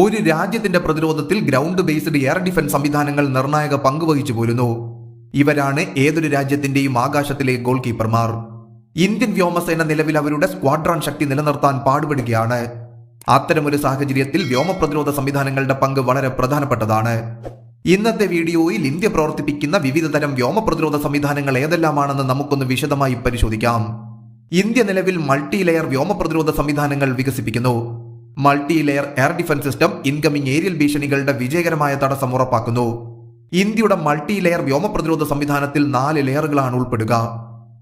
ഒരു രാജ്യത്തിന്റെ പ്രതിരോധത്തിൽ ഗ്രൗണ്ട് ബേസ്ഡ് എയർ ഡിഫൻസ് സംവിധാനങ്ങൾ നിർണായക പങ്കുവഹിച്ചു പോരുന്നു. ഇവരാണ് ഏതൊരു രാജ്യത്തിന്റെയും ആകാശത്തിലെ ഗോൾ കീപ്പർമാർ ഇന്ത്യൻ വ്യോമസേന നിലവിൽ അവരുടെ സ്ക്വാഡ്രോൺ ശക്തി നിലനിർത്താൻ പാടുപെടുകയാണ്. അത്തരമൊരു സാഹചര്യത്തിൽ വ്യോമ പ്രതിരോധ സംവിധാനങ്ങളുടെ പങ്ക് വളരെ പ്രധാനപ്പെട്ടതാണ്. ഇന്നത്തെ വീഡിയോയിൽ ഇന്ത്യ പ്രവർത്തിപ്പിക്കുന്ന വിവിധ തരം വ്യോമ പ്രതിരോധ സംവിധാനങ്ങൾ ഏതെല്ലാമാണെന്ന് നമുക്കൊന്ന് വിശദമായി പരിശോധിക്കാം. ഇന്ത്യ നിലവിൽ മൾട്ടി ലെയർ വ്യോമ പ്രതിരോധ സംവിധാനങ്ങൾ വികസിപ്പിക്കുന്നു. Multi layer air defence system incoming aerial ഭീഷണികളുടെ വിജയകരമായ തടസ്സം ഉറപ്പാക്കുന്നു. ഇന്ത്യയുടെ മൾട്ടി ലെയർ വ്യോമ പ്രതിരോധ സംവിധാനത്തിൽ നാല് ലെയറുകളാണ് ഉൾപ്പെടുക.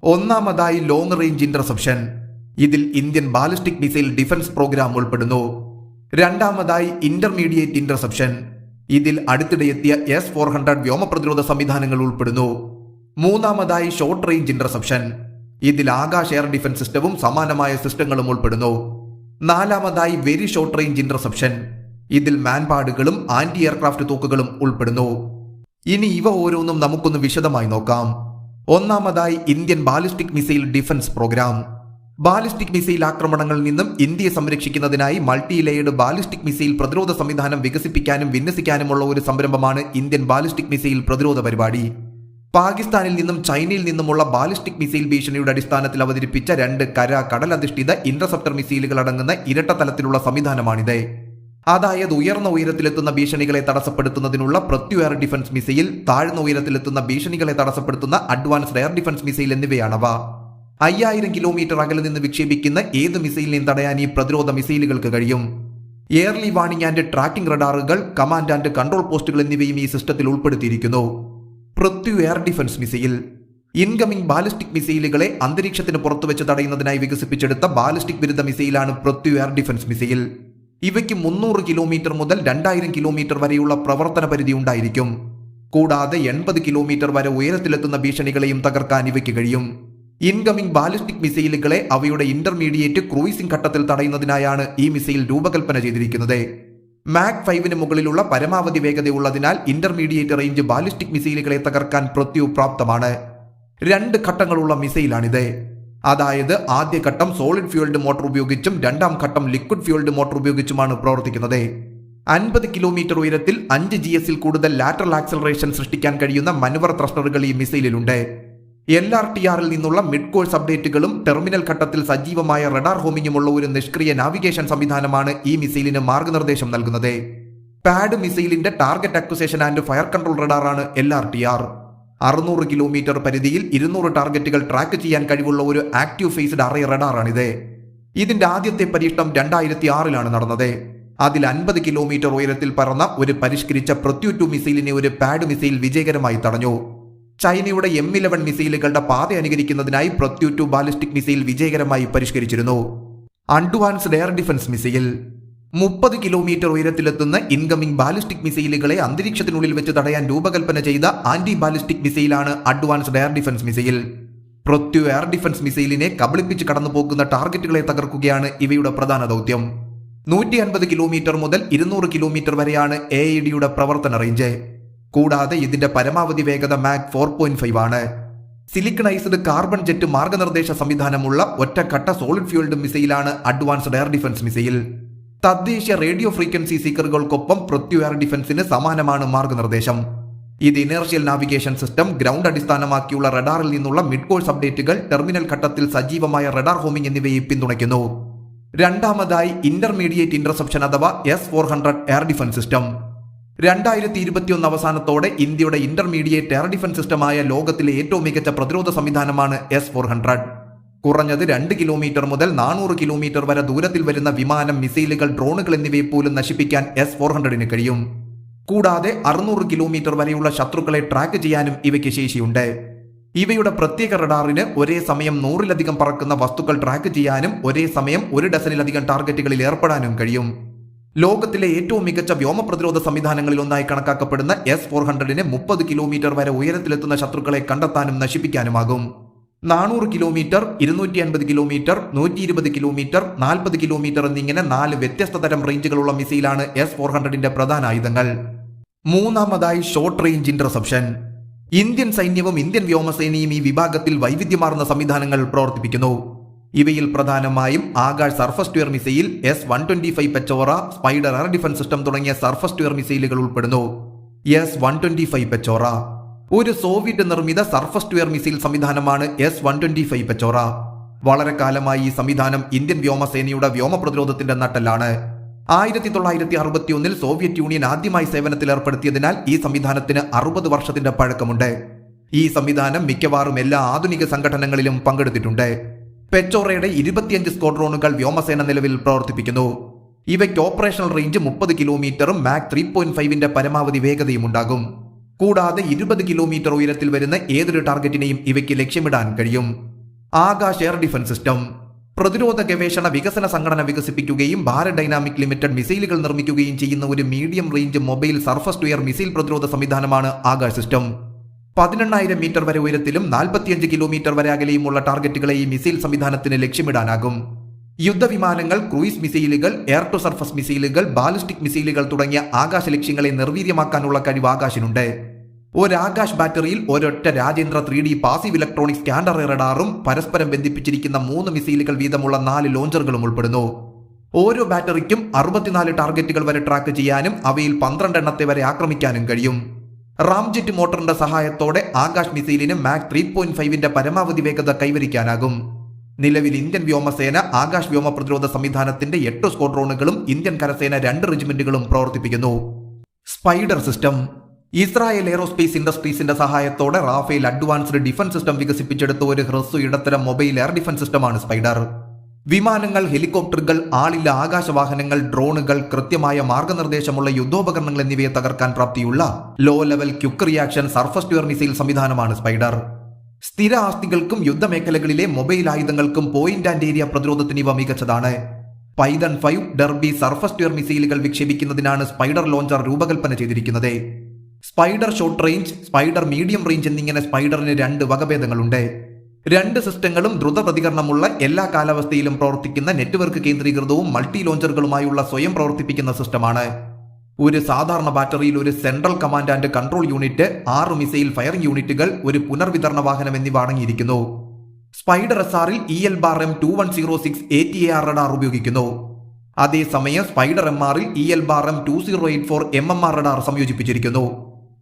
ഒന്നാമതായി ലോങ് റേഞ്ച് ഇന്റർസെപ്ഷൻ ഇതിൽ Indian ballistic missile defence programme ഉൾപ്പെടുന്നു. രണ്ടാമതായി ഇന്റർമീഡിയറ്റ് ഇന്റർസെപ്ഷൻ ഇതിൽ അടുത്തിടെ എത്തിയ എസ് ഫോർ ഹൺഡ്രഡ് വ്യോമ പ്രതിരോധ സംവിധാനങ്ങൾ ഉൾപ്പെടുന്നു. മൂന്നാമതായി ഷോർട്ട് റേഞ്ച് ഇന്റർസെപ്ഷൻ ഇതിൽ ആകാശ് എയർ ഡിഫൻസ് സിസ്റ്റവും സമാനമായ സിസ്റ്റങ്ങളും ഉൾപ്പെടുന്നു. നാലാമതായി വെരി ഷോർട്ട് റേഞ്ച് ഇന്റർസെപ്ഷൻ ഇതിൽ മാൻപാടുകളും ആന്റി എയർക്രാഫ്റ്റ് തോക്കുകളും ഉൾപ്പെടുന്നു. ഇനി ഇവ ഓരോന്നും നമുക്കൊന്ന് വിശദമായി നോക്കാം. ഒന്നാമതായി Indian ballistic missile defence programme ballistic missile ആക്രമണങ്ങളിൽ നിന്നും ഇന്ത്യയെ സംരക്ഷിക്കുന്നതിനായി മൾട്ടി ലെയർഡ് ബാലിസ്റ്റിക് മിസൈൽ പ്രതിരോധ സംവിധാനം വികസിപ്പിക്കാനും വിന്യസിക്കാനുമുള്ള ഒരു സംരംഭമാണ് ഇന്ത്യൻ ബാലിസ്റ്റിക് മിസൈൽ പ്രതിരോധ പരിപാടി. പാകിസ്ഥാനിൽ നിന്നും ചൈനയിൽ നിന്നുമുള്ള ബാലിസ്റ്റിക് മിസൈൽ ഭീഷണിയുടെ അടിസ്ഥാനത്തിൽ അവതരിപ്പിച്ച രണ്ട് കര കടലധിഷ്ഠിത ഇന്റർസെപ്റ്റർ മിസൈലുകൾ അടങ്ങുന്ന ഇരട്ട തലത്തിലുള്ള സംവിധാനമാണിത്. അതായത് ഉയർന്ന ഉയരത്തിലെത്തുന്ന ഭീഷണികളെ തടസ്സപ്പെടുത്തുന്നതിനുള്ള പ്രത്യു എയർ ഡിഫൻസ് മിസൈൽ താഴ്ന്ന ഉയരത്തിലെത്തുന്ന ഭീഷണികളെ തടസ്സപ്പെടുത്തുന്ന അഡ്വാൻസ്ഡ് എയർ ഡിഫൻസ് മിസൈൽ എന്നിവയാണവ. അയ്യായിരം കിലോമീറ്റർ അകലെ നിന്ന് വിക്ഷേപിക്കുന്ന ഏത് മിസൈലിനെയും തടയാൻ ഈ പ്രതിരോധ മിസൈലുകൾക്ക് കഴിയും. എയർലി വാണിംഗ് ആൻഡ് ട്രാക്കിംഗ് റഡാറുകൾ കമാൻഡ് ആൻഡ് കൺട്രോൾ പോസ്റ്റുകൾ എന്നിവയും ഈ സിസ്റ്റത്തിൽ ഉൾപ്പെടുത്തിയിരിക്കുന്നു. Prithvi air defence missile. Incoming ballistic മിസൈലുകളെ അന്തരീക്ഷത്തിന് പുറത്തുവെച്ച് തടയുന്നതിനായി വികസിപ്പിച്ചെടുത്ത ബാലിസ്റ്റിക് വിരുദ്ധ മിസൈലാണ് പൃഥ്വി എയർ ഡിഫൻസ് മിസൈൽ. ഇവയ്ക്ക് മുന്നൂറ് കിലോമീറ്റർ മുതൽ രണ്ടായിരം കിലോമീറ്റർ വരെയുള്ള പ്രവർത്തന പരിധി ഉണ്ടായിരിക്കും. കൂടാതെ എൺപത് കിലോമീറ്റർ വരെ ഉയരത്തിലെത്തുന്ന ഭീഷണികളെയും തകർക്കാൻ ഇവയ്ക്ക് കഴിയും. ഇൻകമിംഗ് ബാലിസ്റ്റിക് മിസൈലുകളെ അവയുടെ ഇന്റർമീഡിയറ്റ് ക്രൂയിസിംഗ് ഘട്ടത്തിൽ തടയുന്നതിനായാണ് ഈ മിസൈൽ രൂപകൽപ്പന ചെയ്തിരിക്കുന്നത്. മാക് ഫൈവിന് മുകളിലുള്ള പരമാവധി വേഗതയുള്ളതിനാൽ ഇന്റർമീഡിയറ്റ് റേഞ്ച് ബാലിസ്റ്റിക് മിസൈലുകളെ തകർക്കാൻ പ്രത്യു പ്രാപ്തമാണ് രണ്ട് ഘട്ടങ്ങളുള്ള മിസൈലാണിത് അതായത് ആദ്യ ഘട്ടം സോളിഡ് ഫ്യൂൾഡ് മോട്ടോർ ഉപയോഗിച്ചും രണ്ടാം ഘട്ടം ലിക്വിഡ് ഫ്യൂൾഡ് മോട്ടോർ ഉപയോഗിച്ചുമാണ് പ്രവർത്തിക്കുന്നത്. അൻപത് കിലോമീറ്റർ ഉയരത്തിൽ അഞ്ച് ജി എസിൽ കൂടുതൽ ലാറ്ററൽ ആക്സലറേഷൻ സൃഷ്ടിക്കാൻ കഴിയുന്ന മനുവർ ത്രസ്റ്ററുകൾ ഈ മിസൈലിലുണ്ട് എൽ ആർ ടി ആറിൽ നിന്നുള്ള മിഡ് കോഴ്സ് അപ്ഡേറ്റുകളും ടെർമിനൽ ഘട്ടത്തിൽ സജീവമായ റഡാർ ഹോമിങ്ങുമുള്ള ഒരു നിഷ്ക്രിയ നാവിഗേഷൻ സംവിധാനമാണ് ഈ മിസൈലിന് മാർഗനിർദ്ദേശം നൽകുന്നത്. PAD മിസൈലിന്റെ target acquisition and fire control റഡാറാണ് L R T R അറുന്നൂറ് കിലോമീറ്റർ പരിധിയിൽ ഇരുന്നൂറ് ടാർഗറ്റുകൾ ട്രാക്ക് ചെയ്യാൻ കഴിവുള്ള ഒരു ആക്റ്റീവ് ഫേസ്ഡ് അറേ റഡാറാണിത് ഇതിന്റെ ആദ്യത്തെ പരീക്ഷണം രണ്ടായിരത്തി ആറിലാണ് നടന്നത്. അതിൽ അൻപത് കിലോമീറ്റർ ഉയരത്തിൽ പറന്ന ഒരു പരിഷ്കരിച്ച പ്രത്യു ടു മിസൈലിനെ ഒരു പാഡ് മിസൈൽ വിജയകരമായി തടഞ്ഞു. ചൈനയുടെ എം ഇലവൻ മിസൈലുകളുടെ പാത അനുകരിക്കുന്നതിനായി പ്രത്യു ടു ബാലിസ്റ്റിക് മിസൈൽ വിജയകരമായി പരിഷ്കരിച്ചിരുന്നു. അഡ്വാൻസ്ഡ് എയർ ഡിഫൻസ് മിസൈൽ മുപ്പത് കിലോമീറ്റർ ഉയരത്തിലെത്തുന്ന ഇൻകമിംഗ് ബാലിസ്റ്റിക് മിസൈലുകളെ അന്തരീക്ഷത്തിനുള്ളിൽ വെച്ച് തടയാൻ രൂപകൽപ്പന ചെയ്ത anti ballistic മിസൈലാണ് advanced air defence missile Prithvi air defence മിസൈലിനെ കബളിപ്പിച്ച് കടന്നുപോകുന്ന ടാർഗറ്റുകളെ തകർക്കുകയാണ് ഇവയുടെ പ്രധാന ദൗത്യം. നൂറ്റി അൻപത് കിലോമീറ്റർ മുതൽ ഇരുന്നൂറ് കിലോമീറ്റർ വരെയാണ് എ ഡിയുടെ പ്രവർത്തന റേഞ്ച് കൂടാതെ ഇതിന്റെ പരമാവധി വേഗത മാക് ഫോർ പോയിന്റ് ഫൈവ് ആണ്. സിലിക്കണൈസ്ഡ് കാർബൺ ജെറ്റ് മാർഗനിർദ്ദേശ സംവിധാനമുള്ള ഒറ്റക്കട്ട സോളിഡ് ഫ്യൂൾഡ് മിസൈലാണ് അഡ്വാൻസ്ഡ് എയർ ഡിഫൻസ് മിസൈൽ. തദ്ദേശീയ റേഡിയോ ഫ്രീക്വൻസി സീക്കറുകൾക്കൊപ്പം പ്രത്യു എയർ ഡിഫൻസിന് സമാനമാണ് മാർഗനിർദ്ദേശം. ഇത് ഇനേർഷ്യൽ നാവിഗേഷൻ സിസ്റ്റം ഗ്രൗണ്ട് അടിസ്ഥാനമാക്കിയുള്ള റഡാറിൽ നിന്നുള്ള മിഡ് കോഴ്സ് അപ്ഡേറ്റുകൾ ടെർമിനൽ ഘട്ടത്തിൽ സജീവമായ റഡാർ ഹോമിംഗ് എന്നിവയെ പിന്തുണയ്ക്കുന്നു. രണ്ടാമതായി ഇന്റർമീഡിയറ്റ് ഇന്റർസെപ്ഷൻ അഥവാ S four hundred air defence system രണ്ടായിരത്തി ഇരുപത്തിയൊന്ന് അവസാനത്തോടെ ഇന്ത്യയുടെ ഇന്റർമീഡിയറ്റ് എയർ ഡിഫൻസ് സിസ്റ്റമായ ലോകത്തിലെ ഏറ്റവും മികച്ച പ്രതിരോധ സംവിധാനമാണ് എസ് ഫോർ ഹൺഡ്രഡ് കുറഞ്ഞത് രണ്ട് കിലോമീറ്റർ മുതൽ നാനൂറ് കിലോമീറ്റർ വരെ ദൂരത്തിൽ വരുന്ന വിമാനം മിസൈലുകൾ ഡ്രോണുകൾ എന്നിവയെ പോലും നശിപ്പിക്കാൻ എസ് ഫോർ ഹൺഡ്രഡിന് കഴിയും. കൂടാതെ അറുന്നൂറ് കിലോമീറ്റർ വരെയുള്ള ശത്രുക്കളെ ട്രാക്ക് ചെയ്യാനും ഇവയ്ക്ക് ശേഷിയുണ്ട്. ഇവയുടെ പ്രത്യേക റഡാറിന് ഒരേ സമയം നൂറിലധികം പറക്കുന്ന വസ്തുക്കൾ ട്രാക്ക് ചെയ്യാനും ഒരേ സമയം ഒരു ഡസനിലധികം ടാർഗറ്റുകളിൽ ഏർപ്പെടാനും കഴിയും. ലോകത്തിലെ ഏറ്റവും മികച്ച വ്യോമ പ്രതിരോധ സംവിധാനങ്ങളിൽ ഒന്നായി കണക്കാക്കപ്പെടുന്ന എസ് ഫോർ ഹൺഡ്രഡിന് മുപ്പത് കിലോമീറ്റർ വരെ ഉയരത്തിലെത്തുന്ന ശത്രുക്കളെ കണ്ടെത്താനും നശിപ്പിക്കാനുമാകും. നാനൂറ് കിലോമീറ്റർ ഇരുന്നൂറ്റി അൻപത് കിലോമീറ്റർ നൂറ്റി ഇരുപത് കിലോമീറ്റർ നാൽപ്പത് കിലോമീറ്റർ എന്നിങ്ങനെ നാല് വ്യത്യസ്ത തരം റേഞ്ചുകളുള്ള മിസൈലാണ് എസ് ഫോർ ഹൺഡ്രഡിന്റെ പ്രധാന ആയുധങ്ങൾ. മൂന്നാമതായി ഷോർട്ട് റേഞ്ച് ഇന്റർസെപ്ഷൻ ഇന്ത്യൻ സൈന്യവും ഇന്ത്യൻ വ്യോമസേനയും ഈ വിഭാഗത്തിൽ വൈവിധ്യമാർന്ന സംവിധാനങ്ങൾ പ്രവർത്തിപ്പിക്കുന്നു. ഇവയിൽ പ്രധാനമായും Akash surface to missile S one twenty five Pechora Spyder air defence system തുടങ്ങിയ സർഫസ് ടു മിസൈലുകൾ ഉൾപ്പെടുന്നു. S one twenty five Pechora ഒരു സോവിയറ്റ് നിർമ്മിത സർഫസ് ടു മിസൈൽ സംവിധാനമാണ് S one twenty five Pechora വളരെ കാലമായി ഈ സംവിധാനം ഇന്ത്യൻ വ്യോമസേനയുടെ വ്യോമ പ്രതിരോധത്തിന്റെ നട്ടലാണ് ആയിരത്തി തൊള്ളായിരത്തി അറുപത്തിയൊന്നിൽ സോവിയറ്റ് യൂണിയൻ ആദ്യമായി സേവനത്തിൽ ഏർപ്പെടുത്തിയതിനാൽ ഈ സംവിധാനത്തിന് അറുപത് വർഷത്തിന്റെ പഴക്കമുണ്ട്. ഈ സംവിധാനം മിക്കവാറും എല്ലാ ആധുനിക സംഘടനകളിലും പങ്കെടുത്തിട്ടുണ്ട്. പെച്ചോറയുടെ ഇരുപത്തിയഞ്ച് സ്ക്വാഡ്രോണുകൾ വ്യോമസേന നിലവിൽ പ്രവർത്തിപ്പിക്കുന്നു. ഇവയ്ക്ക് ഓപ്പറേഷണൽ റേഞ്ച് മുപ്പത് കിലോമീറ്ററും മാക് ത്രീ പോയിന്റ് ഫൈവിന്റെ പരമാവധി വേഗതയും ഉണ്ടാകും. കൂടാതെ ഇരുപത് കിലോമീറ്റർ ഉയരത്തിൽ വരുന്ന ഏതൊരു ടാർഗറ്റിനെയും ഇവയ്ക്ക് ലക്ഷ്യമിടാൻ കഴിയും. Akash air defence system. പ്രതിരോധ ഗവേഷണ വികസന സംഘടന വികസിപ്പിക്കുകയും ഭാരത് ഡൈനാമിക് ലിമിറ്റഡ് മിസൈലുകൾ നിർമ്മിക്കുകയും ചെയ്യുന്ന ഒരു medium range mobile surface to air missile പ്രതിരോധ സംവിധാനമാണ് ആകാശ് സിസ്റ്റം. പതിനെണ്ണായിരം മീറ്റർ വരെ ഉയരത്തിലും നാൽപ്പത്തിയഞ്ച് കിലോമീറ്റർ വരെ അകലെയുമുള്ള ടാർഗറ്റുകളെ ഈ മിസൈൽ സംവിധാനത്തിന് ലക്ഷ്യമിടാനാകും. യുദ്ധവിമാനങ്ങൾ ക്രൂയിസ് മിസൈലുകൾ എയർ ടു സർഫസ് മിസൈലുകൾ ബാലിസ്റ്റിക് മിസൈലുകൾ തുടങ്ങിയ ആകാശ ലക്ഷ്യങ്ങളെ നിർവീര്യമാക്കാനുള്ള കഴിവ് ആകാശിനുണ്ട്. ഒരാകാശ് ബാറ്ററിയിൽ ഒരൊറ്റ Rajendra three D passive electronic scanned റഡാറും പരസ്പരം ബന്ധിപ്പിച്ചിരിക്കുന്ന മൂന്ന് മിസൈലുകൾ വീതമുള്ള നാല് ലോഞ്ചറുകളും ഉൾപ്പെടുന്നു. ഓരോ ബാറ്ററിക്കും അറുപത്തിനാല് ടാർഗറ്റുകൾ വരെ ട്രാക്ക് ചെയ്യാനും അവയിൽ പന്ത്രണ്ട് എണ്ണത്തെ വരെ ആക്രമിക്കാനും കഴിയും. റാംജെറ്റ് മോട്ടറിന്റെ സഹായത്തോടെ ആകാശ് മിസൈലിന് മാക് ത്രീ പോയിന്റ് ഫൈവിന്റെ പരമാവധി വേഗത കൈവരിക്കാനാകും. നിലവിൽ ഇന്ത്യൻ വ്യോമസേന ആകാശ് വ്യോമ പ്രതിരോധ സംവിധാനത്തിന്റെ എട്ട് സ്ക്വാഡ്രോണുകളും ഇന്ത്യൻ കരസേന രണ്ട് റെജിമെന്റുകളും പ്രവർത്തിപ്പിക്കുന്നു. Spider system. ഇസ്രായേൽ എയറോസ്പേസ് ഇൻഡസ്ട്രീസിന്റെ സഹായത്തോടെ റാഫേൽ അഡ്വാൻസ്ഡ് ഡിഫൻസ് സിസ്റ്റം വികസിപ്പിച്ചെടുത്ത ഒരു ഹ്രസ്വ ഇടത്തരം മൊബൈൽ എയർ ഡിഫൻസ് സിസ്റ്റമാണ് സ്പൈഡർ. വിമാനങ്ങൾ ഹെലികോപ്റ്ററുകൾ ആളില്ല ആകാശവാഹനങ്ങൾ ഡ്രോണുകൾ കൃത്യമായ മാർഗനിർദ്ദേശമുള്ള യുദ്ധോപകരണങ്ങൾ എന്നിവയെ തകർക്കാൻ പ്രാപ്തിയുള്ള low level quick reaction surface to air missile സംവിധാനമാണ് സ്പൈഡർ. സ്ഥിര ആസ്തികൾക്കും യുദ്ധമേഖലകളിലെ മൊബൈൽ ആയുധങ്ങൾക്കും പോയിന്റ് ആൻഡ് ഏരിയ പ്രതിരോധത്തിന് ഇവ മികച്ചതാണ്. Python five Derby surface to air മിസൈലുകൾ വിക്ഷേപിക്കുന്നതിനാണ് സ്പൈഡർ ലോഞ്ചർ രൂപകൽപ്പന ചെയ്തിരിക്കുന്നത്. Spyder short range Spyder medium range എന്നിങ്ങനെ സ്പൈഡറിന് രണ്ട് വകഭേദങ്ങളുണ്ട്. രണ്ട് സിസ്റ്റങ്ങളും ദ്രുത പ്രതികരണമുള്ള എല്ലാ കാലാവസ്ഥയിലും പ്രവർത്തിക്കുന്ന നെറ്റ്വർക്ക് കേന്ദ്രീകൃതവും മൾട്ടി ലോഞ്ചറുകളുമായുള്ള സ്വയം പ്രവർത്തിപ്പിക്കുന്ന സിസ്റ്റമാണ്. ഒരു സാധാരണ ബാറ്ററിയിൽ ഒരു central command and control unit ആറ് മിസൈൽ ഫയറിംഗ് യൂണിറ്റുകൾ ഒരു പുനർവിതരണ വാഹനം എന്നിവ അടങ്ങിയിരിക്കുന്നു. സ്പൈഡർ എസ് ആറിൽ E L bar M two one zero six A T A R radar ഉപയോഗിക്കുന്നു. അതേസമയം സ്പൈഡർ എം ആറിൽ E L bar M two zero eight four M M R radar സംയോജിപ്പിച്ചിരിക്കുന്നു.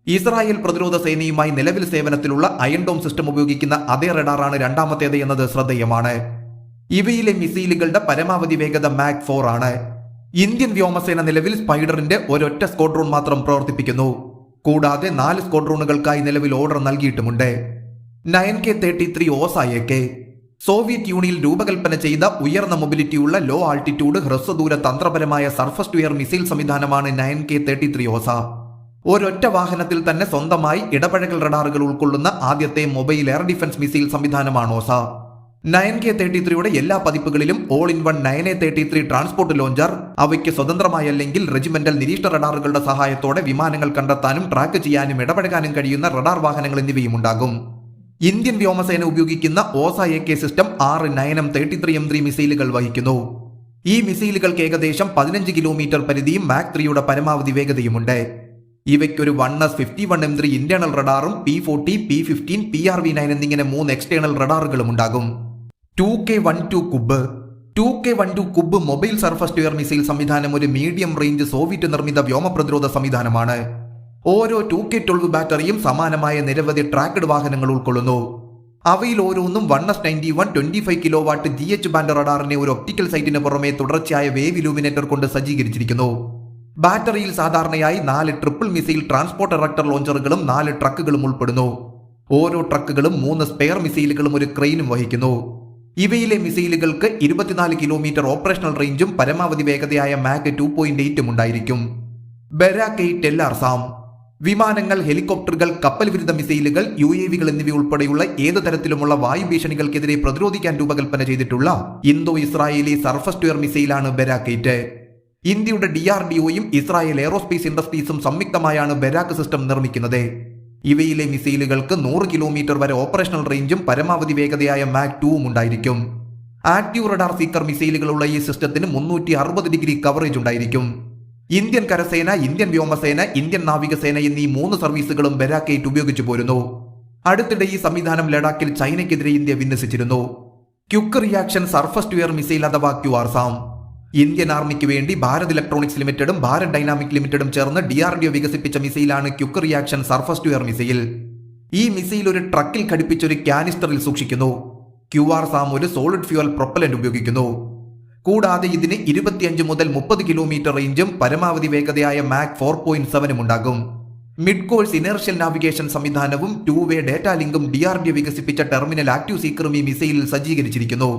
ഇസ്രായേൽ പ്രതിരോധ സേനയുമായി നിലവിൽ സേവനത്തിലുള്ള അയൺഡോം സിസ്റ്റം ഉപയോഗിക്കുന്ന അതേ റഡാറാണ് രണ്ടാമത്തേത് എന്നത് ശ്രദ്ധേയമാണ്. ഇവയിലെ മിസൈലുകളുടെ പരമാവധി വേഗത മാക് ഫോർ ആണ്. ഇന്ത്യൻ വ്യോമസേന നിലവിൽ സ്പൈഡറിന്റെ ഒരൊറ്റ സ്ക്വാഡ്രോൺ മാത്രം പ്രവർത്തിപ്പിക്കുന്നു. കൂടാതെ നാല് സ്ക്വാഡ്രോണുകൾക്കായി നിലവിൽ ഓർഡർ നൽകിയിട്ടുമുണ്ട്. നയൻ കെ തേർട്ടി ത്രീ ഓസായേക്കെ സോവിയറ്റ് യൂണിയൻ രൂപകൽപ്പന ചെയ്ത ഉയർന്ന മൊബിലിറ്റിയുള്ള ലോ ആൾട്ടിറ്റ്യൂഡ് ഹ്രസ്വദൂര തന്ത്രപരമായ സർഫസ് ടു എയർ മിസൈൽ സംവിധാനമാണ് nine K thirty three Osa ഒരൊറ്റ വാഹനത്തിൽ തന്നെ സ്വന്തമായി ഇടപഴകൽ റഡാറുകൾ ഉൾക്കൊള്ളുന്ന ആദ്യത്തെ മൊബൈൽ എയർ ഡിഫൻസ് മിസൈൽ സംവിധാനമാണ് ഓസ നയൻ കെ തേർട്ടി ത്രീയുടെ എല്ലാ പതിപ്പുകളിലും all in one nine A thirty three transport launcher അവയ്ക്ക് സ്വതന്ത്രമായല്ലെങ്കിൽ റെജിമെന്റൽ നിരീക്ഷണ റഡാറുകളുടെ സഹായത്തോടെ വിമാനങ്ങൾ കണ്ടെത്താനും ട്രാക്ക് ചെയ്യാനും ഇടപഴകാനും കഴിയുന്ന റഡാർ വാഹനങ്ങൾ എന്നിവയും ഉണ്ടാകും. ഇന്ത്യൻ വ്യോമസേന ഉപയോഗിക്കുന്ന ഓസ എ കെ സിസ്റ്റം ആറ് നയനം തേർട്ടി ത്രീ എം ത്രീ മിസൈലുകൾ വഹിക്കുന്നു. ഈ മിസൈലുകൾക്ക് ഏകദേശം പതിനഞ്ച് കിലോമീറ്റർ പരിധിയും മാക് ത്രീയുടെ പരമാവധി വേഗതയുമുണ്ട്. ഇവയ്ക്കൊരു one S fifty one M three internal റഡാറും P forty P fifteen P R V nine എന്നിങ്ങനെ മൂന്ന് എക്സ്റ്റേണൽ റഡാറുകളും ഉണ്ടാകും. Two K one two Kub two K one two Kub mobile surface to air missile സംവിധാനം ഒരു medium range Soviet നിർമ്മിത വ്യോമ പ്രതിരോധ സംവിധാനമാണ്. ഓരോ ടു കെ ട്വൽവ് ബാറ്ററിയും സമാനമായ നിരവധി ട്രാക്കഡ് വാഹനങ്ങൾ ഉൾക്കൊള്ളുന്നു. അവയിൽ ഓരോന്നും one S ninety one twenty five kilowatt G H band റഡാറിനെ ഒരു ഒപ്റ്റിക്കൽ സൈറ്റിന് പുറമെ തുടർച്ചയായ വേവ് ഇലൂമിനേറ്റർ കൊണ്ട് സജ്ജീകരിച്ചിരിക്കുന്നു. ബാറ്ററിയിൽ സാധാരണയായി നാല് ട്രിപ്പിൾ മിസൈൽ ട്രാൻസ്പോർട്ട് ഇറക്ടർ ലോഞ്ചറുകളും നാല് ട്രക്കുകളും ഉൾപ്പെടുന്നു. ഓരോ ട്രക്കുകളും മൂന്ന് സ്പെയർ മിസൈലുകളും ഒരു ക്രെയിനും വഹിക്കുന്നു. ഇവയിലെ മിസൈലുകൾക്ക് ഇരുപത്തിനാല് കിലോമീറ്റർ ഓപ്പറേഷണൽ റേഞ്ചും പരമാവധി വേഗതയായ മാഗ് ടു പോയിന്റ് എയ്റ്റും ഉണ്ടായിരിക്കും. ബെരാക്കൈ ടെല്ലാർസാം വിമാനങ്ങൾ ഹെലികോപ്റ്ററുകൾ കപ്പൽ വിരുദ്ധ മിസൈലുകൾ യു എ വികൾ എന്നിവ ഉൾപ്പെടെയുള്ള ഏത് തരത്തിലുമുള്ള വായു ഭീഷണികൾക്കെതിരെ പ്രതിരോധിക്കാൻ രൂപകൽപ്പന ചെയ്തിട്ടുള്ള ഇന്തോ ഇസ്രായേലി സർഫസ് മിസൈലാണ് ബെരാക്കൈറ്റ് ഇന്ത്യയുടെ ഡി ആർ ഡി ഒയും ഇസ്രായേൽ എയറോസ്പേസ് ഇൻഡസ്ട്രീസും സംയുക്തമായാണ് ബെരാക്ക് സിസ്റ്റം നിർമ്മിക്കുന്നത്. ഇവയിലെ മിസൈലുകൾക്ക് നൂറ് കിലോമീറ്റർ വരെ ഓപ്പറേഷണൽ റേഞ്ചും പരമാവധി വേഗതയായ മാക് ടൂവും ഉണ്ടായിരിക്കും. ആക്റ്റീവ് റഡാർ സീക്കർ മിസൈലുകളുള്ള ഈ സിസ്റ്റത്തിന് മുന്നൂറ്റി അറുപത് ഡിഗ്രി കവറേജ് ഉണ്ടായിരിക്കും. ഇന്ത്യൻ കരസേന ഇന്ത്യൻ വ്യോമസേന ഇന്ത്യൻ നാവികസേന എന്നീ മൂന്ന് സർവീസുകളും ബെരാക്കേറ്റ് ഉപയോഗിച്ചു പോരുന്നു. അടുത്തിടെ ഈ സംവിധാനം ലഡാക്കിൽ ചൈനയ്ക്കെതിരെ India വിന്യസിച്ചിരുന്നു. Quick reaction surface to missile അഥവാ ക്യുആർസാം ഇന്ത്യൻ ആർമിക്ക് വേണ്ടി ഭാരത് ഇലക്ട്രോണിക്സ് ലിമിറ്റഡും ഭാരത് ഡൈനാമിക് ലിമിറ്റഡും ചേർന്ന് ഡി ആർ ഡി ഒ വികസിപ്പിച്ച മിസൈലാണ് quick reaction surface to air missile. ഈ മിസൈൽ ഒരു ട്രക്കിൽ ഘടിപ്പിച്ചൊരു കാനിസ്റ്ററിൽ സൂക്ഷിക്കുന്നു. ക്യു ആർ സാം ഒരു സോളിഡ് ഫ്യൂവൽ പ്രൊപ്പലന്റ് ഉപയോഗിക്കുന്നു. കൂടാതെ ഇതിന് ഇരുപത്തിയഞ്ച് മുതൽ മുപ്പത് കിലോമീറ്റർ റേഞ്ചും പരമാവധി വേഗതയായ മാക് ഫോർ പോയിന്റ് സെവനും ഉണ്ടാകും. മിഡ് കോഴ്സ് ഇനേർഷ്യൽ നാവിഗേഷൻ സംവിധാനവും ടു വേ ഡേറ്റാ ലിങ്കും ഡി ആർ ഡി വികസിപ്പിച്ച ടെർമിനൽ ആക്റ്റീവ് സീക്കറും ഈ മിസൈലിൽ സജ്ജീകരിച്ചിരിക്കുന്നു.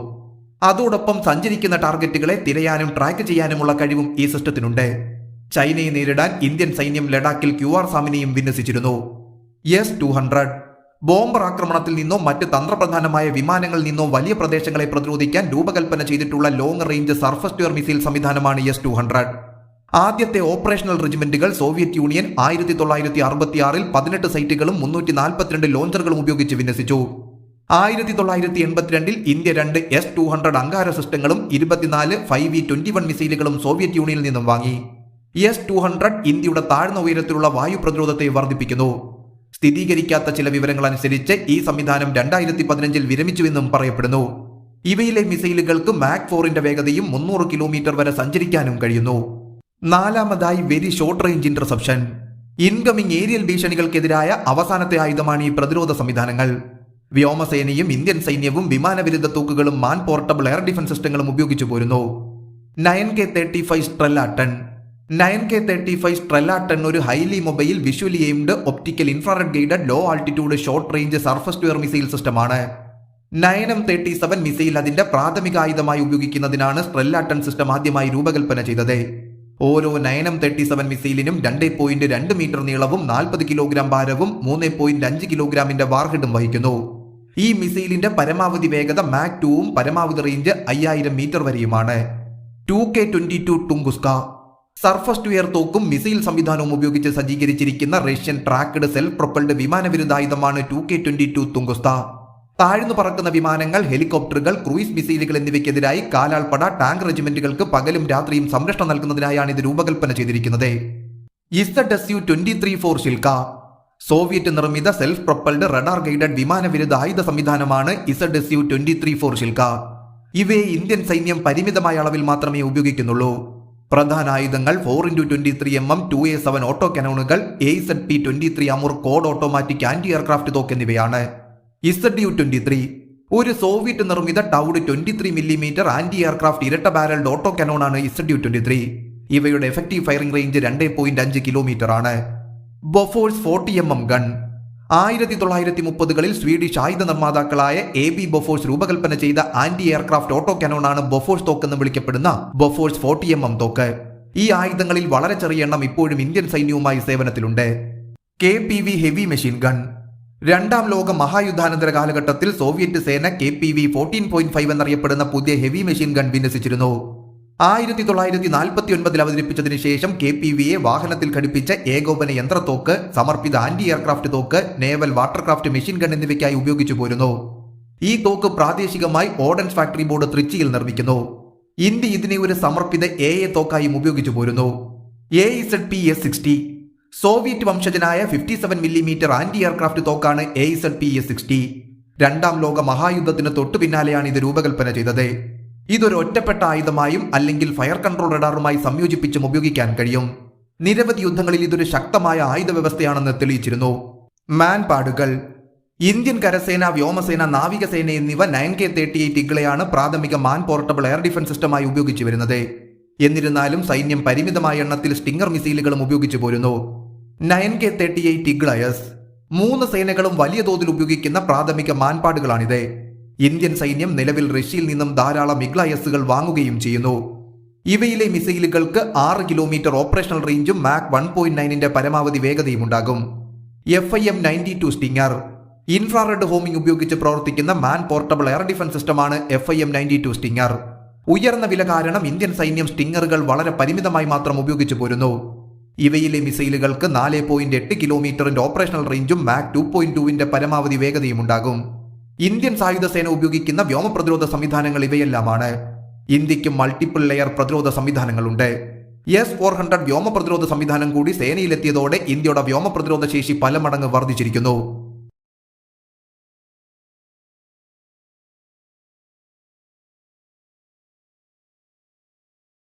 അതോടൊപ്പം സഞ്ചരിക്കുന്ന ടാർഗറ്റുകളെ തിരയാനും ട്രാക്ക് ചെയ്യാനുമുള്ള കഴിവും ഈ സിസ്റ്റത്തിനുണ്ട്. ചൈനയെ നേരിടാൻ ഇന്ത്യൻ സൈന്യം ലഡാക്കിൽ ക്യു ആർ സാമിനെയും വിന്യസിച്ചിരുന്നു. S two hundred. ബോംബർ ആക്രമണത്തിൽ നിന്നോ മറ്റ് തന്ത്രപ്രധാനമായ വിമാനങ്ങളിൽ നിന്നോ വലിയ പ്രദേശങ്ങളെ പ്രതിരോധിക്കാൻ രൂപകൽപ്പന ചെയ്തിട്ടുള്ള long range surface to missile സംവിധാനമാണ് എസ് ടു ഹൺഡ്രഡ്. ആദ്യത്തെ ഓപ്പറേഷണൽ റെജിമെന്റുകൾ സോവിയറ്റ് യൂണിയൻ ആയിരത്തി തൊള്ളായിരത്തി അറുപത്തിയാറിൽ പതിനെട്ട് സൈറ്റുകളും മുന്നൂറ്റി നാൽപ്പത്തിരണ്ട് ലോഞ്ചറുകളും ഉപയോഗിച്ച് വിന്യസിച്ചു. ആയിരത്തി തൊള്ളായിരത്തി എൺപത്തിരണ്ടിൽ ഇന്ത്യ രണ്ട് എസ് ടു ഹൺഡ്രഡ് അങ്കാര സിസ്റ്റങ്ങളും ഇരുപത്തിനാല് ഫൈവ് വി ട്വന്റി വൺ മിസൈലുകളും സോവിയറ്റ് യൂണിയനിൽ നിന്നും വാങ്ങി. എസ് ടു ഹൺഡ്രഡ് ഇന്ത്യയുടെ താഴ്ന്ന ഉയരത്തിലുള്ള വായു പ്രതിരോധത്തെ വർദ്ധിപ്പിക്കുന്നു സ്ഥിരീകരിക്കാത്ത ചില വിവരങ്ങൾ അനുസരിച്ച് ഈ സംവിധാനം രണ്ടായിരത്തി പതിനഞ്ചിൽ വിരമിച്ചുവെന്നും പറയപ്പെടുന്നു. ഇവയിലെ മിസൈലുകൾക്ക് മാക് ഫോറിന്റെ വേഗതയും മുന്നൂറ് കിലോമീറ്റർ വരെ സഞ്ചരിക്കാനും കഴിയുന്നു. നാലാമതായി very short range interception incoming aerial ഭീഷണികൾക്കെതിരായ അവസാനത്തെ ആയുധമാണ് ഈ പ്രതിരോധ സംവിധാനങ്ങൾ. വ്യോമസേനയും ഇന്ത്യൻ സൈന്യവും വിമാനവിരുദ്ധ തൂക്കുകളും മാൻ പോർട്ടബിൾ എയർ ഡിഫൻസ് സിസ്റ്റങ്ങളും ഉപയോഗിച്ചു പോരുന്നു. Nine K thirty five Strela ten. Nine K thirty five Strela ten ഒരു highly mobile visually aimed optical infrared guided low altitude short range surface to air missile സിസ്റ്റമാണ്. Nine M thirty seven missile അതിന്റെ പ്രാഥമിക ആയുധമായി ഉപയോഗിക്കുന്നതിനാണ് സ്ട്രെല്ലാട്ടൺ system ആദ്യമായി രൂപകൽപ്പന ചെയ്തത്. ഓരോ നയനം thirty seven മിസൈലിനും രണ്ട് point രണ്ട് മീറ്റർ നീളവും നാൽപ്പത് കിലോഗ്രാം ഭാരവും മൂന്ന് പോയിന്റ് അഞ്ച് കിലോഗ്രാമിന്റെ വാർഹിഡും വഹിക്കുന്നു. ഈ മിസൈലിന്റെ പരമാവധി വേഗത മാക് ടൂവും പരമാവധി റേഞ്ച് അയ്യായിരം മീറ്റർ വരെയുമാണ്. Two K twenty two Tunguska surface to air തോക്കും മിസൈൽ സംവിധാനവും ഉപയോഗിച്ച് സജ്ജീകരിച്ചിരിക്കുന്ന Russian tracked self propelled വിമാനവിരുദ്ധായുധമാണ് two K twenty two Tunguska താഴ്ന്നു പറക്കുന്ന വിമാനങ്ങൾ ഹെലികോപ്റ്ററുകൾ ക്രൂയിസ് മിസൈലുകൾ എന്നിവയ്ക്കെതിരായി കാലാൾപ്പട ടാങ്ക് റെജിമെന്റുകൾക്ക് പകലും രാത്രിയും സംരക്ഷണം നൽകുന്നതിനായാണ് ഇത് രൂപകൽപ്പന ചെയ്തിരിക്കുന്നത്. Is the does U twenty three four Shilka Soviet നിർമ്മിത സെൽഫ് പ്രൊപ്പൽഡ് റഡാർ ഗൈഡഡ് വിമാനവിരുദ്ധ ആയുധ സംവിധാനമാണ് Z S U twenty three four Shilka ഇവയെ ഇന്ത്യൻ സൈന്യം പരിമിതമായ അളവിൽ മാത്രമേ ഉപയോഗിക്കുന്നുള്ളൂ. പ്രധാന ആയുധങ്ങൾ four into twenty three M M two A seven auto കനോണുകൾ A Z P twenty three Amur code automatic anti aircraft തോക്ക് എന്നിവയാണ്. ഇസഡ് യു ട്വന്റി ത്രീ ഒരു സോവിയറ്റ് നിർമ്മിത towed twenty three millimetre anti aircraft ഇരട്ട barrelled auto കനോണാണ് Z U twenty three ഇവയുടെ effective firing range രണ്ട് point അഞ്ച് kilometre ആണ്. Bofors forty M M gun ആയിരത്തി തൊള്ളായിരത്തി മുപ്പതുകളിൽ സ്വീഡിഷ് ആയുധ നിർമ്മാതാക്കളായ എ ബി ബൊഫോഴ്സ് രൂപകൽപ്പന ചെയ്ത ആന്റി എയർക്രാഫ്റ്റ് ഓട്ടോ കനോണാണ് ബൊഫോഴ്സ് തോക്ക് എന്ന് വിളിക്കപ്പെടുന്ന ബൊഫോഴ്സ് ഫോർട്ടി എം എം തോക്ക്. ഈ ആയുധങ്ങളിൽ വളരെ ചെറിയ എണ്ണം ഇപ്പോഴും ഇന്ത്യൻ സൈന്യവുമായി സേവനത്തിലുണ്ട്. K P V heavy machine gun രണ്ടാം ലോക മഹായുദ്ധാനന്തര കാലഘട്ടത്തിൽ സോവിയറ്റ് സേന K P V fourteen point five എന്നറിയപ്പെടുന്ന പുതിയ ഹെവി മെഷീൻ ഗൺ വിന്യസിച്ചിരുന്നു. ആയിരത്തി തൊള്ളായിരത്തി നാൽപ്പത്തി ഒൻപതിൽ അവതരിപ്പിച്ചതിന് ശേഷം കെ പി വിയെ വാഹനത്തിൽ ഘടിപ്പിച്ച ഏകോപന യന്ത്രത്തോക്ക് സമർപ്പിത ആന്റി എയർക്രാഫ്റ്റ് തോക്ക് നേവൽ വാട്ടർക്രാഫ്റ്റ് മെഷീൻ ഗൺ എന്നിവയ്ക്കായി ഉപയോഗിച്ചു പോരുന്നു. ഈ തോക്ക് പ്രാദേശികമായി ഓർഡൻസ് ഫാക്ടറി ബോർഡ് തൃച്ചിയിൽ നിർമ്മിക്കുന്നു. ഇന്ത്യ ഇതിനെ ഒരു സമർപ്പിത എ എ തോക്കായും ഉപയോഗിച്ചു പോരുന്നു. A Z P S sixty. Soviet വംശജനായ fifty seven millimetre anti aircraft തോക്കാണ് A Z P S sixty. രണ്ടാം ലോക മഹായുദ്ധത്തിന് തൊട്ടു പിന്നാലെയാണ് ഇത് രൂപകൽപ്പന ചെയ്തത്. ഇതൊരു ഒറ്റപ്പെട്ട ആയുധമായും അല്ലെങ്കിൽ ഫയർ കൺട്രോൾ റഡാറുമായി സംയോജിപ്പിച്ചും ഉപയോഗിക്കാൻ കഴിയും. നിരവധി യുദ്ധങ്ങളിൽ ഇതൊരു ശക്തമായ ആയുധ വ്യവസ്ഥയാണെന്ന് തെളിയിച്ചിരുന്നു. മാൻ പാഡുകൾ ഇന്ത്യൻ കരസേന വ്യോമസേന നാവികസേന എന്നിവ നയൻ കെ തേർട്ടി എയ്റ്റ് ഇഗ്ലയാണ് പ്രാഥമിക മാൻ പോർട്ടബിൾ എയർ ഡിഫൻസ് സിസ്റ്റമായി ഉപയോഗിച്ചു വരുന്നത്. എന്നിരുന്നാലും സൈന്യം പരിമിതമായ എണ്ണത്തിൽ സ്റ്റിംഗർ മിസൈലുകളും ഉപയോഗിച്ചു പോരുന്നു. Nine K thirty eight ഇഗ്ലയസ്. മൂന്ന് സേനകളും വലിയ തോതിൽ ഉപയോഗിക്കുന്ന പ്രാഥമിക മാൻപാടുകളാണിത്. ഇന്ത്യൻ സൈന്യം നിലവിൽ റഷ്യയിൽ നിന്നും ധാരാളം ഇഗ്ലയസുകൾ വാങ്ങുകയും ചെയ്യുന്നു. ഇവയിലെ മിസൈലുകൾക്ക് ആറ് കിലോമീറ്റർ ഓപ്പറേഷണൽ റേഞ്ചും മാക് വൺ പോയിന്റ് നയനിന്റെ പരമാവധി വേഗതയും ഉണ്ടാകും. F I M ninety two Stinger. Infrared homing ഉപയോഗിച്ച് പ്രവർത്തിക്കുന്ന മാൻ പോർട്ടബിൾ എയർ ഡിഫൻസ് സിസ്റ്റമാണ് F I M ninety two Stinger. ഉയർന്ന വില കാരണം ഇന്ത്യൻ സൈന്യം സ്റ്റിങ്ങറുകൾ വളരെ പരിമിതമായി മാത്രം ഉപയോഗിച്ചു പോരുന്നു. ഇവയിലെ മിസൈലുകൾക്ക് നാല് പോയിന്റ് എട്ട് കിലോമീറ്ററിന്റെ ഓപ്പറേഷണൽ റേഞ്ചും മാക് ടു പോയിന്റ് ടുവിന്റെ പരമാവധി വേഗതയും ഉണ്ടാകും. ഇന്ത്യൻ സായുധ സേന ഉപയോഗിക്കുന്ന വ്യോമ പ്രതിരോധ സംവിധാനങ്ങൾ ഇവയെല്ലാമാണ്. ഇന്ത്യയ്ക്ക് മൾട്ടിപ്പിൾ ലെയർ പ്രതിരോധ സംവിധാനങ്ങളുണ്ട്. എസ് ഫോർ ഹൺഡ്രഡ് വ്യോമ പ്രതിരോധ സംവിധാനം കൂടി സേനയിലെത്തിയതോടെ ഇന്ത്യയുടെ വ്യോമ പ്രതിരോധ ശേഷി പല മടങ്ങ് വർദ്ധിച്ചിരിക്കുന്നു.